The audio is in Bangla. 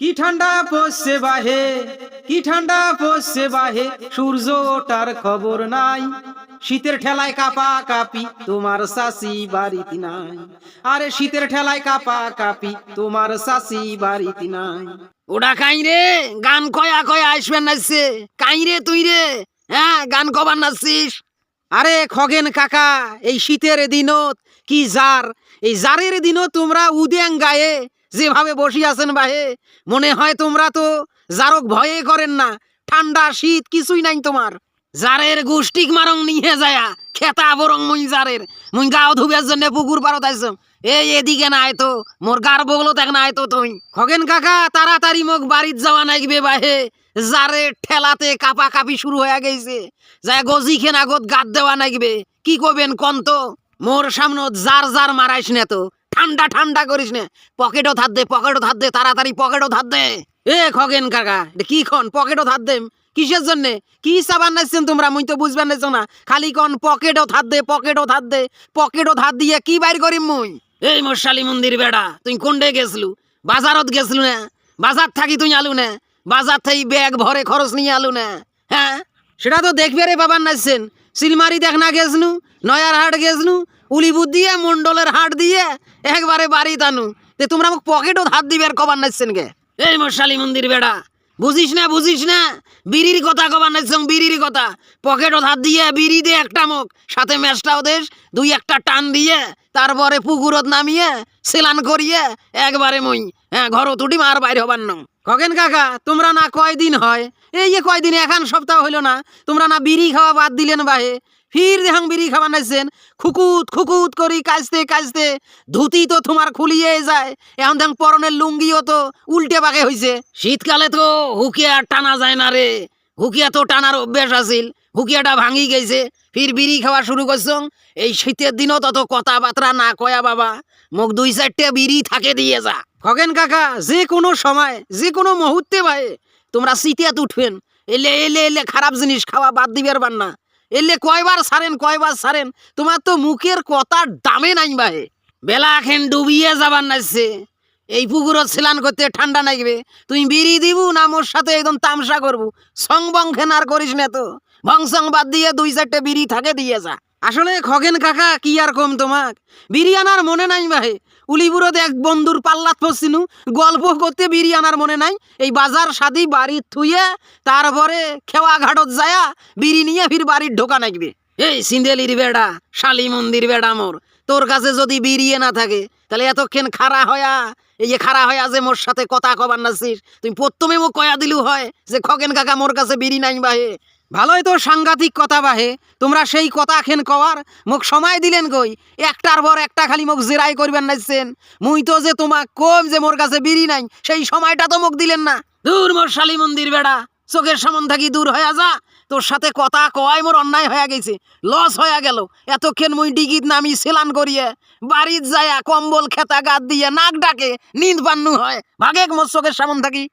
কি ঠান্ডা পড়ছে বাহে? কি ঠান্ডা পড়ছে বাহে? সূর্য ওঠার খবর নাই। শীতের ঠেলায় কাপা কাপি তোমার শাসি বাড়িতে নাই। আরে শীতের ঠেলায় কাপা কাপি তোমার শাসি বাড়িতে নাই। ওটা কাই রে গান কয়া কয়া আসবেন নাচছে কাই রে তুই রে হ্যাঁ গান কবার নাচছিস? আরে খগেন কাকা এই শীতের দিনত কি জার এই জারের দিনও তোমরা উদ্যাং গায়ে যেভাবে বসি আছেন বাহে, মনে হয় তোমরা তো জারক ভয়ে করেন না, ঠান্ডা শীত কিছুই নাই তোমার। জারের গোষ্ঠীক মারং নিয়ে যায়া, খেতা বরং মুই জারের। মুই গাও ধুবের জন্য পুকুর পারত আইসম। এই এদিকে না আয়তো মোর গার বগলো দেখ না আয়তো তুই খগেন কাকা, তাড়াতাড়ি মোক বাড়ির যাওয়া নাইবে বাহে। জারে ঠেলাতে কাপা কাপি শুরু হয়ে গেছে যায় গজি খেন আগত গাত দেওয়া নাইবে কি কবেন কন্ত মোর সামনত জার জার মারাইস না তো। ঠান্ডা ঠান্ডা করিস না। পকেটও ধার দে, পকেটও ধার দে, তাড়াতাড়ি পকেটও ধার দে। এ খগেন কাকা কি খন? পকেটও ধার দেম কিসের জন্যে? কি সাবান নাইছেন তোমরা? মুই তো বুঝবেন নাইছো না। খালি কন, পকেটও ধার দে, পকেটও ধার দে। পকেটও ধার দিয়ে কি বাইর করিম মুই? এই মশালি মন্দির বেড়া, তুই কোনডে গেছলু? বাজারত গেছলু না? বাজার থাকি তুই আলু না? বাজার থাকি ব্যাগ ভরে খরচ নিয়ে আলু না? হ্যাঁ? সেটা তো দেখবে রে বাবার নাইছেন। সিলমারি দেখ না গেছনু নয়ার হাট গেছনু উলিপুর দিয়ে মন্ডলের হাট দিয়ে একবারে বাড়ি টানু তে তোমরা মোক পকেটও ধার দিবে আর কবার নাচছেন গে। এই মশালি মন্দির বেড়া, বুঝিস না বুঝিস না? বিড়ির কথা কবার নাইছং বিড়ির কথা। পকেটও ধার দিয়ে বিড়ি দে একটা মুখ, সাথে মেশটাও দেশ দুই একটা টান দিয়ে, তারপরে পুকুরত নামিয়ে সেলান করিয়ে, একবারে মই হ্যাঁ ঘর তুটি মার বাইরে হবার নং খগেন কাকা, তোমরা না কয়দিন হয়? এই যে কয়দিন এখন সপ্তাহ হইল না। তোমরা না বিড়ি খাওয়া বাদ দিলেন বাহে? ফির দেখাং বিড়ি খাওয়া নাইছেন। খুকুত খুকুত করি কাজতে কাজতে। ধুতি তো তোমার খুলিয়ে যায়। এখন দেখ পরনের লুঙ্গিও তো উল্টে বাগে হইছে। শীতকালে তো হুকিয়া টানা যায় না রে। হুকিয়া তো টানার অভ্যাস আছিল। হুকিয়াটা ভাঙি গেছে ফির বিড়ি খাওয়া শুরু করছং। এই শীতের দিনও তত কথাবার্তা না কয়া বাবা। মোক দুই চারটে বিড়ি থাকে দিয়ে যা। খগেন কাকা, যে কোনো সময়, যে কোনো মুহূর্তে ভাই। তোমরা সিটিয়াত উঠবেন। এলে এলে এলে খারাপ জিনিস খাওয়া বাদ দিবার পার না এলে কয়বার সারেন কয়বার সারেন? তোমার তো মুখের কথা দামে নাই বাহে বেলা এখন ডুবিয়ে যাবার নাইছে। এই পুকুরত স্নান করতে ঠান্ডা নাইবে। তুই বিড়ি দিবু না মোর সাথে একদম তামসা করব? সং বং খেন আর করিস না তো। ভং সং বাদ দিয়ে দুই চারটে বিড়ি থাকে দিয়ে যা। আসলে খগেন কাকা, কি আর কম তোমাক? বিড়ি আনার মনে নাই ভাই। উলিপুরত এক বন্ধুর পাল্লাত ফসিনু গল্প করতে বিড়ি আনার মনে নাই। এই বাজার সাদি বাড়ি থুয়ে তারপরে খেওয়া ঘাটত যায়া বিড়ি নিয়ে ফির বাড়ির ঢোকা নাকবে এই সিন্দেলির বেড়া, শালি মন্দির বেড়া মোর। তোর কাছে যদি বিড়িয়ে না থাকে, তাহলে এতক্ষণ খাড়া হয়া, এই যে খাড়া হয়া যে মোর সাথে কথা কবার নাছিস তুমি প্রথমে মোক কয়া দিলু হয় যে খগেন কাকা মোর কাছে বিড়ি নাই বাহে ভালোই তো সাংঘাতিক কথা বাহে, তোমরা সেই কথা খেন কওয়ার, মোক সময় দিলেন কই? একটার পর একটা খালি মোক জেরাই করবেন নাইছেন। মুই তো যে তোমাক কম যে মোর কাছে বিড়ি নাই, সেই সময়টা তো মোক দিলেন না। দূর মোর শালি মন্দির বেড়া, চোখের সামন থাকি দূর হয়ে যা, তোর সাথে কথা কয় মোর অন্যায় হয়ে গেছে, লস হয়ে গেল। এতক্ষণ মুই ডিগিত নামি সেলান করিয়ে, বাড়িত যায়া কম্বল, খেতা, গাত দিয়ে নাক ডাকে নিদ বান্নু হয়, ভাগে মোর চোখের সামন থাকি